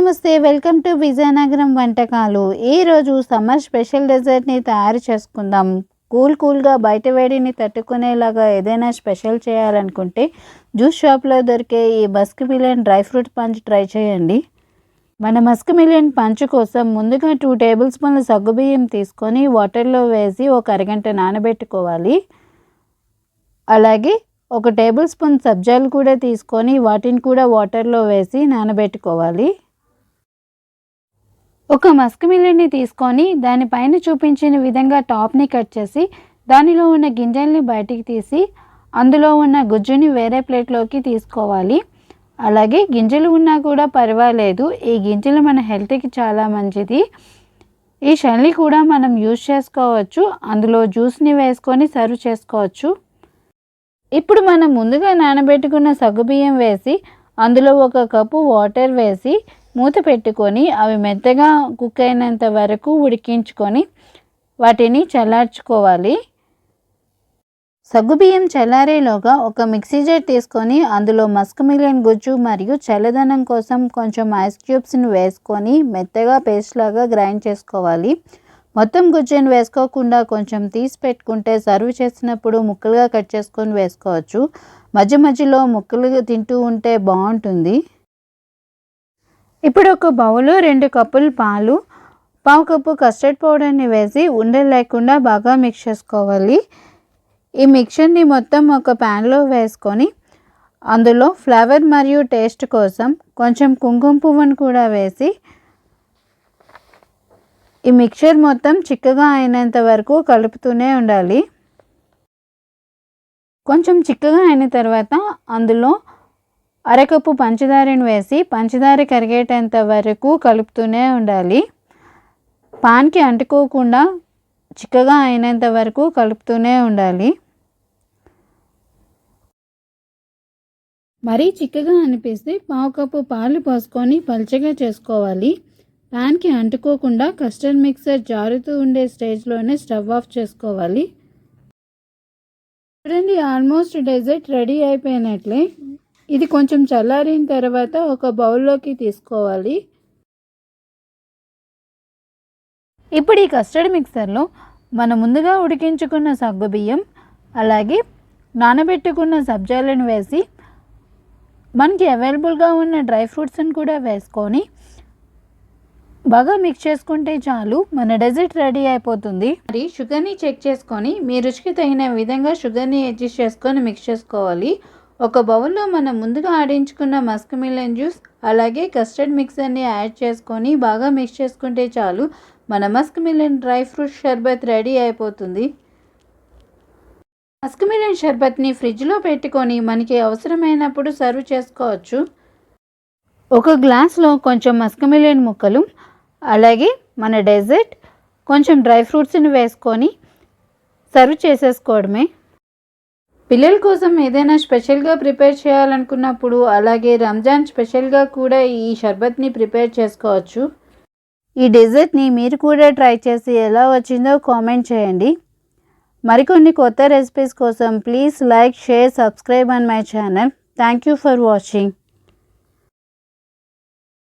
నమస్తే welcome to Vizianagaram వంటకాలు. ఈరోజు సమ్మర్ స్పెషల్ డెజర్ట్ని తయారు చేసుకుందాం. కూల్ కూల్గా బయట వేడిని తట్టుకునేలాగా ఏదైనా స్పెషల్ చేయాలనుకుంటే జ్యూస్ షాప్లో దొరికే ఈ musk melon dry fruit punch try చేయండి. మన మస్క్ మిలియన్ పంచ్ కోసం ముందుగా టూ టేబుల్ స్పూన్ల సగ్గుబియ్యం తీసుకొని వాటర్లో వేసి ఒక అరగంట నానబెట్టుకోవాలి. అలాగే ఒక టేబుల్ స్పూన్ సబ్జాలు కూడా తీసుకొని వాటిని కూడా వాటర్లో వేసి నానబెట్టుకోవాలి. ఒక మస్క్ మిల్లెట్ని తీసుకొని దానిపైన చూపించిన విధంగా టాప్ని కట్ చేసి దానిలో ఉన్న గింజల్ని బయటికి తీసి అందులో ఉన్న గుజ్జుని వేరే ప్లేట్లోకి తీసుకోవాలి. అలాగే గింజలు ఉన్నా కూడా పర్వాలేదు. ఈ గింజలు మన హెల్త్కి చాలా మంచిది. ఈ శల్లి కూడా మనం యూజ్ చేసుకోవచ్చు. అందులో జ్యూస్ని వేసుకొని సర్వ్ చేసుకోవచ్చు. ఇప్పుడు మనం ముందుగా నానబెట్టుకున్న సగ్గుబియ్యం వేసి అందులో ఒక కప్పు వాటర్ వేసి మూత పెట్టుకొని అవి మెత్తగా కుక్ అయినంత వరకు ఉడికించుకొని వాటిని చల్లార్చుకోవాలి. సగ్గుబియ్యం చల్లారేలోగా ఒక మిక్సీ జార్ తీసుకొని అందులో మస్క్ మిలియన్ గుజ్జు మరియు చల్లదనం కోసం కొంచెం ఐస్ క్యూబ్స్ని వేసుకొని మెత్తగా పేస్ట్ లాగా గ్రైండ్ చేసుకోవాలి. మొత్తం గుజ్జును వేసుకోకుండా కొంచెం తీసి పెట్టుకుంటే సర్వ్ చేసినప్పుడు ముక్కలుగా కట్ చేసుకొని వేసుకోవచ్చు. మధ్య మధ్యలో ముక్కలు తింటూ ఉంటే బాగుంటుంది. ఇప్పుడు ఒక బౌలు రెండు కప్పులు పాలు పావు కప్పు కస్టర్డ్ పౌడర్ని వేసి ఉండలు లేకుండా బాగా మిక్స్ చేసుకోవాలి. ఈ మిక్చర్ని మొత్తం ఒక ప్యాన్లో వేసుకొని అందులో ఫ్లేవర్ మరియు టేస్ట్ కోసం కొంచెం కుంకుమ పువ్వును కూడా వేసి ఈ మిక్చర్ మొత్తం చిక్కగా అయినంత వరకు కలుపుతూనే ఉండాలి. కొంచెం చిక్కగా అయిన తర్వాత అందులో అరకప్పు పంచదారని వేసి పంచదార కరిగేటంత వరకు కలుపుతూనే ఉండాలి. పాన్కి అంటుకోకుండా చిక్కగా అయినంత వరకు కలుపుతూనే ఉండాలి. మరీ చిక్కగా అనిపిస్తే పావు కప్పు పాలు పోసుకొని పల్చగా చేసుకోవాలి. ప్యాన్కి అంటుకోకుండా కస్టర్డ్ మిక్సర్ జారుతూ ఉండే స్టేజ్లోనే స్టవ్ ఆఫ్ చేసుకోవాలి. చూడండి ఆల్మోస్ట్ డెజర్ట్ రెడీ అయిపోయినట్లే. ఇది కొంచెం చల్లారిన తర్వాత ఒక బౌల్లోకి తీసుకోవాలి. ఇప్పుడు ఈ కస్టర్డ్ మిక్సర్లో మనం ముందుగా ఉడికించుకున్న సగ్గుబియ్యం అలాగే నానబెట్టుకున్న సబ్జాలను వేసి మనకి అవైలబుల్గా ఉన్న డ్రై ఫ్రూట్స్ని కూడా వేసుకొని బాగా మిక్స్ చేసుకుంటే చాలు. మన డెజర్ట్ రెడీ అయిపోతుంది. మరి షుగర్ని చెక్ చేసుకొని మీ రుచికి తగిన విధంగా షుగర్ని అడ్జస్ట్ చేసుకొని మిక్స్ చేసుకోవాలి. ఒక బౌల్లో మనం ముందుగా ఆడించుకున్న మస్క్ మిలన్ జ్యూస్ అలాగే కస్టర్డ్ మిక్సర్ని యాడ్ చేసుకొని బాగా మిక్స్ చేసుకుంటే చాలు మన మస్క్ మిలన్ డ్రై ఫ్రూట్ షర్బత్ రెడీ అయిపోతుంది. మస్క్ మిలన్ షర్బత్ని ఫ్రిడ్జ్లో పెట్టుకొని మనకి అవసరమైనప్పుడు సర్వ్ చేసుకోవచ్చు. ఒక గ్లాస్లో కొంచెం మస్క్ మిలన్ ముక్కలు అలాగే మన డెజర్ట్ కొంచెం డ్రై ఫ్రూట్స్ని వేసుకొని సర్వ్ చేసేసుకోవడమే. పిల్లల కోసం ఏదైనా స్పెషల్గా ప్రిపేర్ చేయాలనుకున్నప్పుడు అలాగే రంజాన్ స్పెషల్గా కూడా ఈ షర్బత్ని ప్రిపేర్ చేసుకోవచ్చు. ఈ డెజర్ట్ని మీరు కూడా ట్రై చేసి ఎలా వచ్చిందో కామెంట్ చేయండి. మరికొన్ని కొత్త రెసిపీస్ కోసం please like share subscribe and my channel. Thank you for watching.